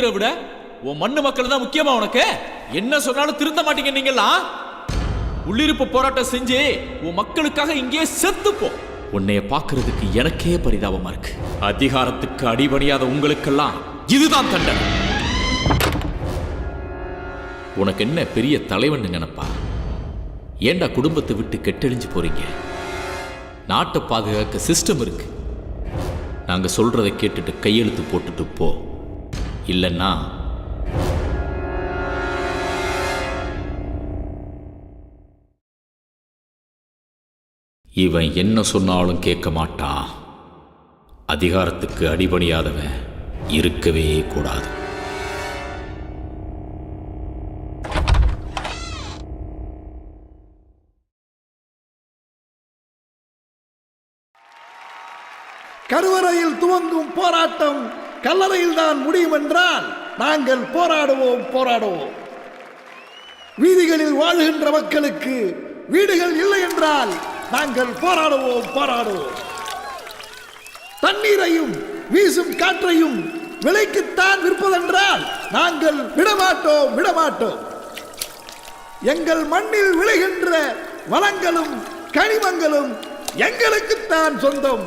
உயிரை விட உன் மண்ணு மக்கள் தான் முக்கியமா உனக்கு? என்ன சொன்னாலும் திருந்த மாட்டீங்க நீங்களா உள்ளிருப்பு போராட்டம் செஞ்சு உன் மக்களுக்காக இங்கே செத்துப்போம் உன்னைய பாக்குறதுக்கு எனக்கே பரிதாபமா இருக்கு. அதிகாரத்துக்கு அடிபணியாத உங்களுக்கெல்லாம் இதுதான் தண்டனை. உனக்கு என்ன பெரிய தலைவன் நினைப்பா? ஏன்டா குடும்பத்தை விட்டு கெட்டழிஞ்சு போறீங்க? நாட்டை பாதுகாக்க சிஸ்டம் இருக்கு. நாங்க சொல்றதை கேட்டுட்டு கையெழுத்து போட்டுட்டு போ. இல்லைன்னா? இவன் என்ன சொன்னாலும் கேட்க மாட்டான். அதிகாரத்துக்கு அடிபணியாதவன் இருக்கவே கூடாது. கருவறையில் துவங்கும் போராட்டம் கல்லறையில் தான் முடியும் என்றால் நாங்கள் போராடுவோம் போராடுவோம். வீதிகளில் வாழுகின்ற மக்களுக்கு வீடுகள் இல்லை என்றால் நாங்கள் போராடுவோம் போராடுவோம். தண்ணீரையும் வீசும் காற்றையும் விலைக்குத்தான் விற்பதென்றால் நாங்கள் விடமாட்டோம் விடமாட்டோம். எங்கள் மண்ணில் விளைகின்ற வளங்களும் கனிமங்களும் எங்களுக்குத்தான் சொந்தம்.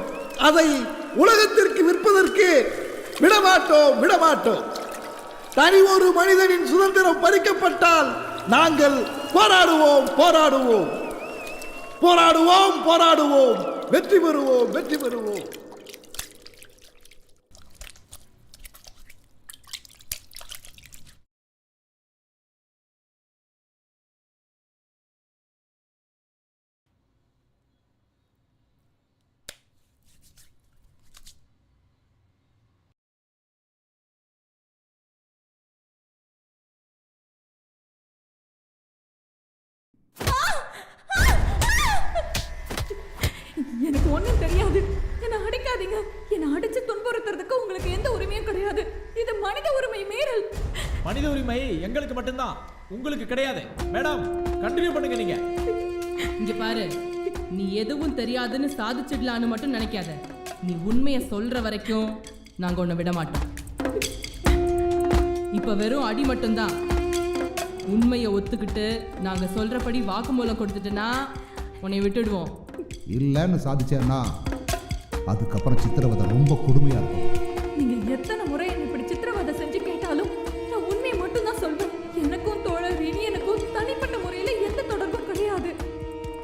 அதை உலகத்திற்கு விற்பதற்கு விடமாட்டோம் விடமாட்டோம். தனி ஒரு மனிதனின் சுதந்திரம் பறிக்கப்பட்டால் நாங்கள் போராடுவோம் போராடுவோம். போராடுவோம் போராடுவோம். வெற்றி பெறுவோம் வெற்றி பெறுவோம். அடிக்காதீங்க என்ன அடிச்சு துன்புறுத்துறதுக்கு உங்களுக்கு எந்த உரிமையும் கிடையாது. இது மனித உரிமை மீறல் மனித உரிமை எங்களுக்கு மட்டும்தான். உங்களுக்கு கிடையாது. மேடம் கண்டினியூ பண்ணுங்க நீங்க. இங்க பாரு. நீ எதுவும் தெரியாதுன்னு சாதிச்சிடலான்னு மட்டும் நினைக்காத. நீ உண்மையை சொல்ற வரைக்கும் நாங்க உன்னை விட மாட்டோம். இப்ப வெறும் அடி மட்டும்தான். உண்மையை ஒத்துக்கிட்டு நாங்க சொல்றபடி வாக்குமூலம் கொடுத்துட்டேன்னா உன்னை விட்டுடுவோம். இல்லைன்னு சாதிச்சேன்னா அதுக்கப்புறம் சித்திரவதை ரொம்ப கொடுமையாக இருக்கும். நீங்க எத்தனை முறை என்னை இப்படி சித்திரவதை செஞ்சு கேட்டாலும் நான் உண்மையை மட்டும் தான் சொல்வேன். எனக்கும் தோழர் இனி எனக்கும் தனிப்பட்ட முறையில எந்த தொடர்பும் கிடையாது.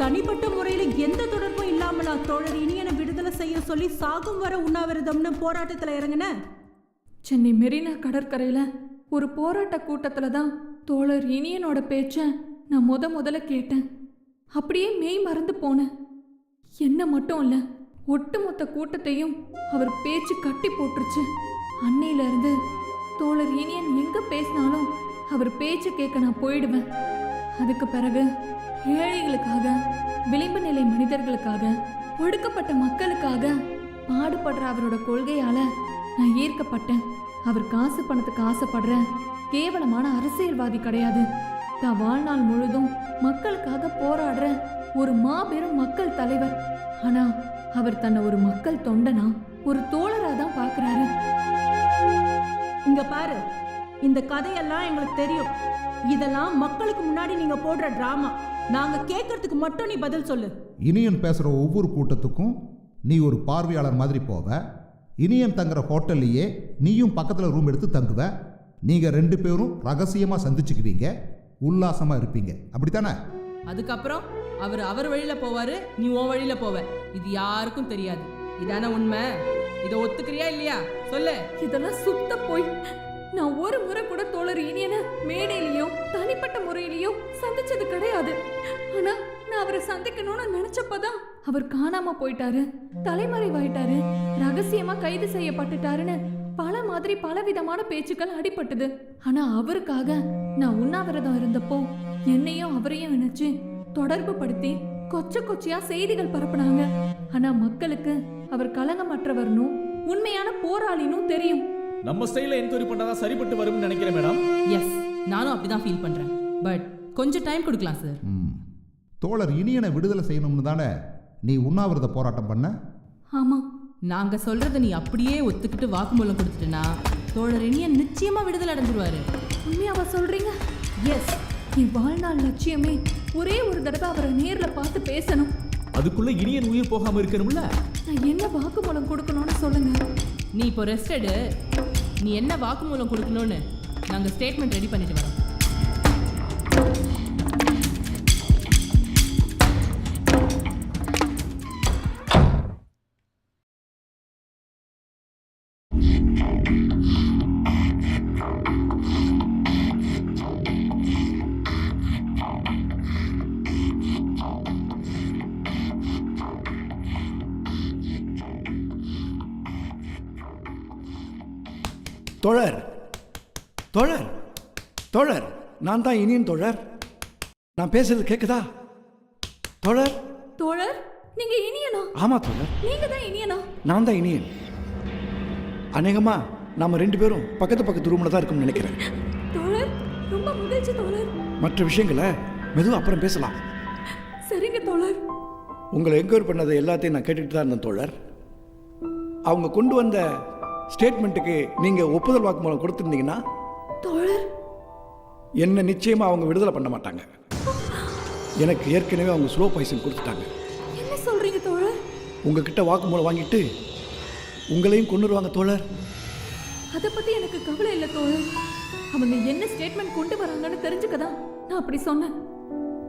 தனிப்பட்ட முறையில எந்த தொடர்பும் இல்லாமலா தோழர் இனியனை விடுதலை செய்ய சொல்லி சாகும் வர உண்ணாவிரதம்னு போராட்டத்துல இறங்குன? சென்னை மெரினா கடற்கரையில ஒரு போராட்ட கூட்டத்துல தான் தோழர் இனியனோட பேச்சை நான் முத முதல்ல கேட்டேன். அப்படியே மெய் மறந்து போனேன் என்ன மட்டும் இல்லை ஒட்டுமொத்த கூட்டத்தையும் அவர் பேச்சு கட்டி போட்டுருச்சு. அன்னையில இருந்து தோழர் இனியன் எங்க பேசினாலும் அவர் பேச்சு கேட்க நான் போயிடுவேன். அதுக்கு பிறகு ஏழைகளுக்காக விளிம்பு நிலை மனிதர்களுக்காக ஒடுக்கப்பட்ட மக்களுக்காக பாடுபடுற அவரோட கொள்கையால நான் ஈர்க்கப்பட்டேன். அவர் காசு பணத்துக்கு ஆசைப்படுற கேவலமான அரசியல்வாதி கிடையாது. தான் வாழ்நாள் முழுதும் மக்களுக்காக போராடுற ஒரு மாபெரும் மக்கள் தலைவர். ஆனா அவர் தன்னை ஒரு மக்கள் தொண்டனா ஒரு தோழரா தான் பாக்குறாரு இங்க பாரு இந்த கதையெல்லாம் எங்களுக்கு தெரியும். இதெல்லாம் மக்களுக்கு முன்னாடி நீங்க போடுற டிராமா நாங்க கேட்கறதுக்கு மட்டும் நீ பதில் சொல்லு. இனியன் பேசுகிற ஒவ்வொரு கூட்டத்துக்கும் நீ ஒரு பார்வையாளர் மாதிரி போவ. இனியன் தங்குற ஹோட்டல்லையே நீயும் பக்கத்தில் ரூம் எடுத்து தங்குவ. நீங்கள் ரெண்டு பேரும் ரகசியமாக சந்திச்சுக்குவீங்க. உல்லாசமாக இருப்பீங்க. அப்படித்தானே? அதுக்கப்புறம்? அவர் அவர் வழியில போவாரு நீ உன் வழியில போவ. இது யாருக்கும் தெரியாது. இதானே உண்மை? இதை ஒத்துக்கிறியா இல்லையா? சொல்லு. இதெல்லாம் சுத்த போய். நான் ஒரு முறை கூட தோழர் இனியன மேடையிலயோ தனிப்பட்ட முறையிலயோ சந்திச்சது கிடையாது. ஆனா நான் அவரை சந்திக்கணும்னு நினைச்சப்பதான் அவர் காணாம போயிட்டாரு தலைமறைவாயிட்டாரு ரகசியமா கைது செய்யப்பட்டுட்டாருன்னு பல மாதிரி பலவிதமான பேச்சுக்கள் அடிபட்டது. ஆனா அவருக்காக நான் உண்ணாவிரதம் இருந்தப்போ என்னையும் அவரையும் நினைச்சு தொடர்பு படுத்தி கொச்ச கொச்சையா செய்திகள் பரப்புனாங்க. ஆனா மக்களுக்கு அவர் களங்கமற்றவர்னும் உண்மையான போராளினும் தெரியும். நம்ம ஸ்டைல என்கொயரி பண்ணாதான் சரிப்பட்டு வரும்னு நினைக்கிறேன் மேடம் எஸ் நானும் அப்படிதான் ஃபீல் பண்றேன். பட் கொஞ்சம் டைம் கொடுக்கலாம் சார் ம். தோழர் இனியனை விடுதலை செய்யணும்னு தானே நீ உண்ணாவிரத போராட்டம் பண்ண? ஆமா. நாங்க சொல்றத நீ அப்படியே ஒத்துக்கிட்டு வாக்குமூலம் கொடுத்துட்டேன்னா தோழர் இனியன் நிச்சயமா விடுதலை அடைஞ்சிருவாரு. உண்மையாவா சொல்றீங்க? எஸ் என் வாழ்நாள் லட்சியமே ஒரே ஒரு தடவை அவரை நேர்ல பார்த்து பேசணும். அதுக்குள்ள இனியன் உயிர் போகாம இருக்கணும்ல? நான் என்ன வாக்குமூலம் கொடுக்கணும்னு சொல்லுங்க? நீ இப்போ ரெஸ்ட் எடு நீ என்ன வாக்குமூலம் கொடுக்கணும்னு நாங்கள் ஸ்டேட்மெண்ட் ரெடி பண்ணிட்டு வரோம். தோழர் தோழர் தோழர் நான் தான் இனியன் தோழர் நான் பேசுறது கேக்குதா? தோழர் தோழர் நீங்க இனியனா? ஆமா தோழர் நீங்க தான் இனியனா? நான் தான் இனியன். அநேகமா நாம ரெண்டு பேரும் பக்கத்து பக்கத்து ரூம்ல தான் இருக்கோம்னு நினைக்கிறேன். தோழர் ரொம்ப மகிழ்ச்சி தோழர் மற்ற விஷயங்களை மெதுவா அப்புறம் பேசலாம். சரிங்க தோழர் உங்களை என்கொயர் பண்ணது எல்லாத்தையும் நான் கேட்டுட்டு தான் இருந்தேன் தோழர் அவங்க கொண்டு வந்த ஸ்டேட்மெண்ட்டுக்கு நீங்க ஒப்புதல் வாக்குமூலம் கொடுத்துருந்தீங்கன்னா தோழர். என்ன நிச்சயமா அவங்க விடுதலை பண்ண மாட்டாங்க. எனக்கு ஏற்கனவே அவங்க ஸ்லோ பாய்சன் கொடுத்துட்டாங்க. என்ன சொல்றீங்க தோழர்? உங்ககிட்ட வாக்குமூலம் வாங்கிட்டு உங்களையும் கொண்டுருவாங்க தோழர். அத பத்தி எனக்கு கவலை இல்ல தோழர். அவங்க என்ன ஸ்டேட்மெண்ட் கொண்டு வராங்கன்னு தெரிஞ்சுக்கதான் நான் அப்படி சொன்னேன்.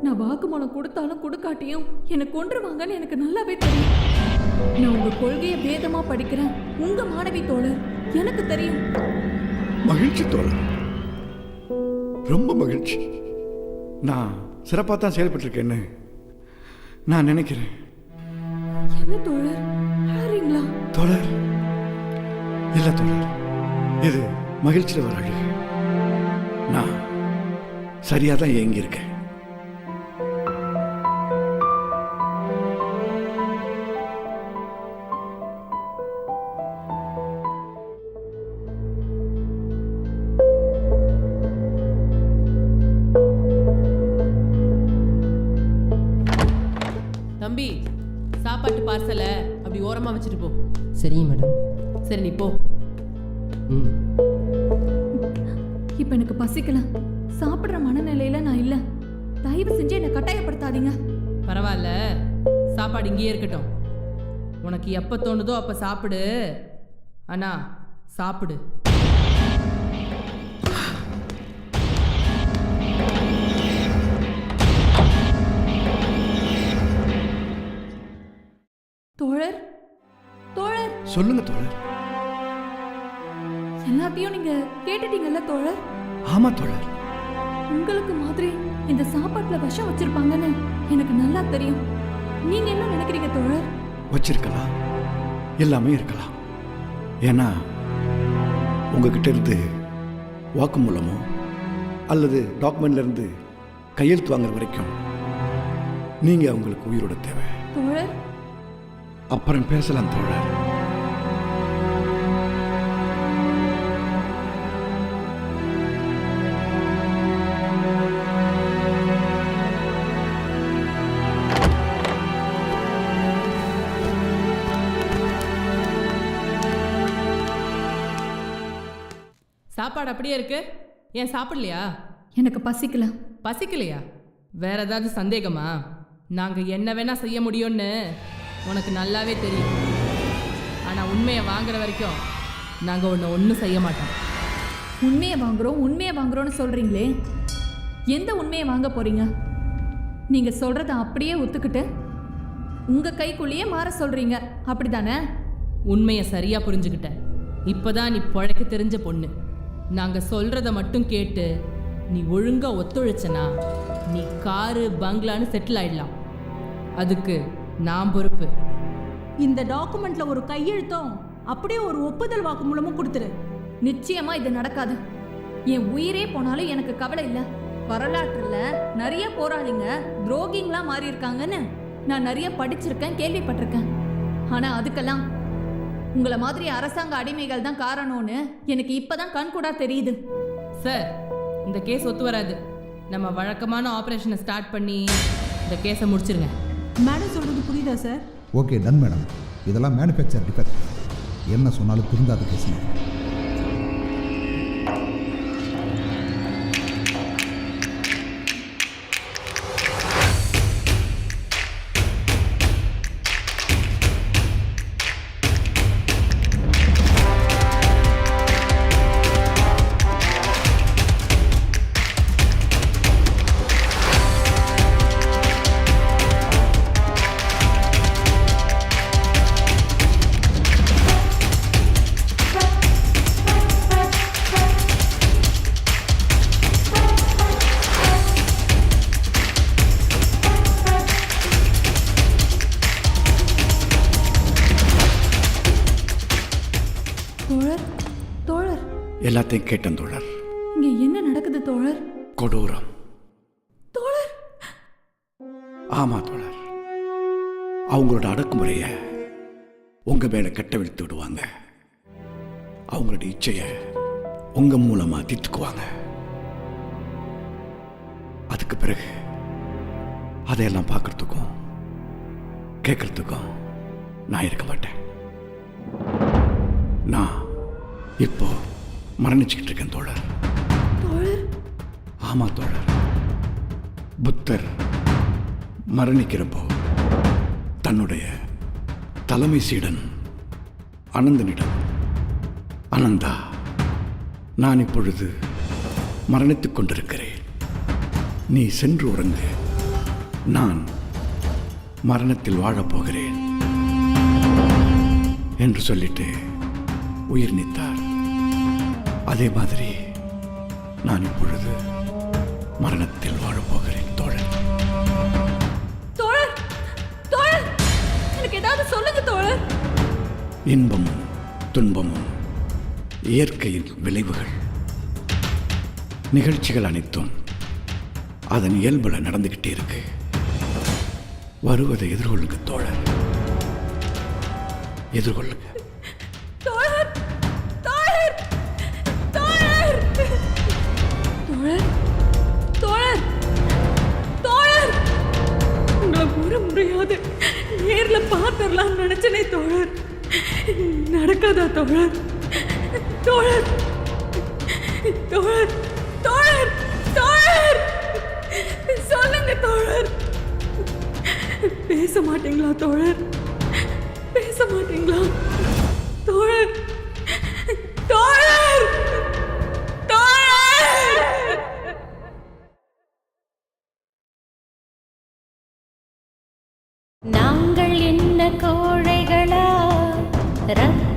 நான் வாக்குமூலம் கொடுத்தாலும் கொடுக்காட்டியும் என்னை கொன்றுவாங்கன்னு எனக்கு நல்லாவே தெரியும். நான் உங்க கொள்கையை வேதமா படிக்கிறேன். உங்க மாணவி தோழர் எனக்கு தெரியும். மகிழ்ச்சி தோழர். ரொம்ப மகிழ்ச்சி. நான் சிறப்பாக தான் செயல்பட்டிருக்கேன்னு நான் நினைக்கிறேன். என்ன தோழர்? அழறீங்களா தோழர். இல்லை தோழர். இது மகிழ்ச்சியில் வர அழகு நான் சரியாக தான் இயங்கியிருக்கேன். பார்சலை. அப்படி ஓரமாக வச்சுட்டு போ. சரிங்க மேடம். சரி நீ போ. ம். இப்ப எனக்கு பசிக்கல. சாப்பிடுற மனநிலையில நான் இல்ல. தயவு செஞ்சு என்னை கட்டாயப்படுத்தாதீங்க. பரவாயில்ல. சாப்பாடு இங்கேயே இருக்கட்டும். உனக்கு எப்போ தோணுதோ அப்போ சாப்பிடு. அண்ணா சாப்பிடு. சொல்லுங்க தோழர். எல்லாத்தையும் நீங்க கேட்டுட்டீங்கல்ல தோழர்? ஆமா தோழர். உங்களுக்கு மாதிரி இந்த சாப்பாட்டுல விஷம் வச்சிருப்பாங்கன்னு எனக்கு நல்லா தெரியும். நீங்க என்ன நினைக்கிறீங்க தோழர்? வச்சிருக்கலாம். எல்லாமே இருக்கலாம். ஏன்னா உங்ககிட்ட இருந்து வாக்குமூலமோ அல்லது டாக்குமெண்ட்ல இருந்து கையெழுத்து வாங்குற வரைக்கும் நீங்க அவங்களுக்கு உயிரோட தேவை. தோழர்? அப்புறம் பேசலாம் தோழர். சாப்பாடு அப்படியே இருக்கு. ஏன் சாப்பிடலையா? எனக்கு பசிக்கல. பசிக்கலையா? வேற ஏதாவது சந்தேகமா? நாங்கள் என்ன வேணா செய்ய முடியும்னு உனக்கு நல்லாவே தெரியும். ஆனால் உண்மையை வாங்குற வரைக்கும் நாங்கள் ஒன்று ஒன்றும் செய்ய மாட்டோம். உண்மையை வாங்குறோம் உண்மையை வாங்குறோம்னு சொல்றீங்களே. எந்த உண்மையை வாங்க போறீங்க? நீங்க சொல்றத அப்படியே ஒத்துக்கிட்டு உங்க கைக்குள்ளேயே மாற சொல்றீங்க. அப்படிதானே? உண்மையை சரியாக புரிஞ்சுக்கிட்டேன் இப்போதான் நீ பொழைக்க தெரிஞ்ச பொண்ணு. நாங்கள் சொல்கிறத மட்டும் கேட்டு நீ ஒழுங்காக ஒத்துழைச்சனா நீ காரு பங்களான்னு செட்டில் ஆயிடலாம். அதுக்கு நான் பொறுப்பு. இந்த டாக்குமெண்ட்ல ஒரு கையெழுத்தும் அப்படியே ஒரு ஒப்புதல் வாக்குமூலமும் கொடுத்துரு. நிச்சயமா இது நடக்காது. என் உயிரே போனாலும் எனக்கு கவலை இல்ல. வரலாற்றுல நிறைய போராளிங்க துரோகிங்களா மாறி இருக்காங்கன்னு நான் நிறைய படிச்சிருக்கேன் கேள்விப்பட்டிருக்கேன். ஆனா அதுக்கெல்லாம் உங்களை மாதிரி அரசாங்க அடிமைகள் தான் காரணம்னு எனக்கு இப்பதான் கண்கூடா தெரியுது. சார் இந்த கேஸ் ஒத்து வராது. நம்ம வழக்கமான ஆப்ரேஷனை ஸ்டார்ட் பண்ணி இந்த கேஸை முடிச்சிருங்க. மேடம் சொல்றது புரியுதா சார்? Okay done madam. இதெல்லாம் மேனுஃபேக்சர் டிஃபெக்ட் என்ன சொன்னாலும் திருந்தாத பேசுங்க எல்லாத்தையும் கேட்டேன் தோழர். இங்க என்ன நடக்குது தோழர்? கொடூரம். தோழர்! ஆமா தோழர். அவங்களோட அடக்குமுறைய உங்க மேல கட்டவிழ்த்து விடுவாங்க. அவங்களோட இச்சைய உங்க மூலமா தீர்த்துக்குவாங்க. அதுக்கு பிறகு அதையெல்லாம் பார்க்கறதுக்கும் கேட்கறதுக்கும் நான் இருக்க மாட்டேன். நான் இப்போ மரணிச்சுக்கிட்டு இருக்கேன் தோழர். தோழர்? ஆமா தோழர். புத்தர் மரணிக்கிறப்போ தன்னுடைய தலைமை சீடன் அனந்தனிடம் அனந்தா நான் இப்பொழுது மரணித்துக் கொண்டிருக்கிறேன். நீ சென்று உறங்கு. நான் மரணத்தில் வாழப் போகிறேன் என்று சொல்லிட்டு உயிர் நீத்தார். அதே மாதிரி நான் இப்பொழுது மரணத்தில் வாழப் போகிறேன் தோழர் தோழர் தோழர் எனக்கு ஏதாவது சொல்லுங்க தோழர் இன்பமும் துன்பமும் இயற்கையின் விளைவுகள் நிகழ்ச்சிகள் அனைத்தும் அதன் இயல்புல நடந்துகிட்டே இருக்கு. வருவதை எதிர்கொள்ளுங்க தோழர் எதிர்கொள்ளுங்க. முறையாவது நேர்ல பார்த்துடலாம் நினைச்சனே தோழர். நடக்காதா தோழர்? தோழர்! தோழர்! தோழர்! தோழர்! சொல்லுங்க தோழர்! பேச மாட்டீங்களா தோழர்? பேச மாட்டீங்களா? நாங்கள் என்ன கோழைகளா? ரத்த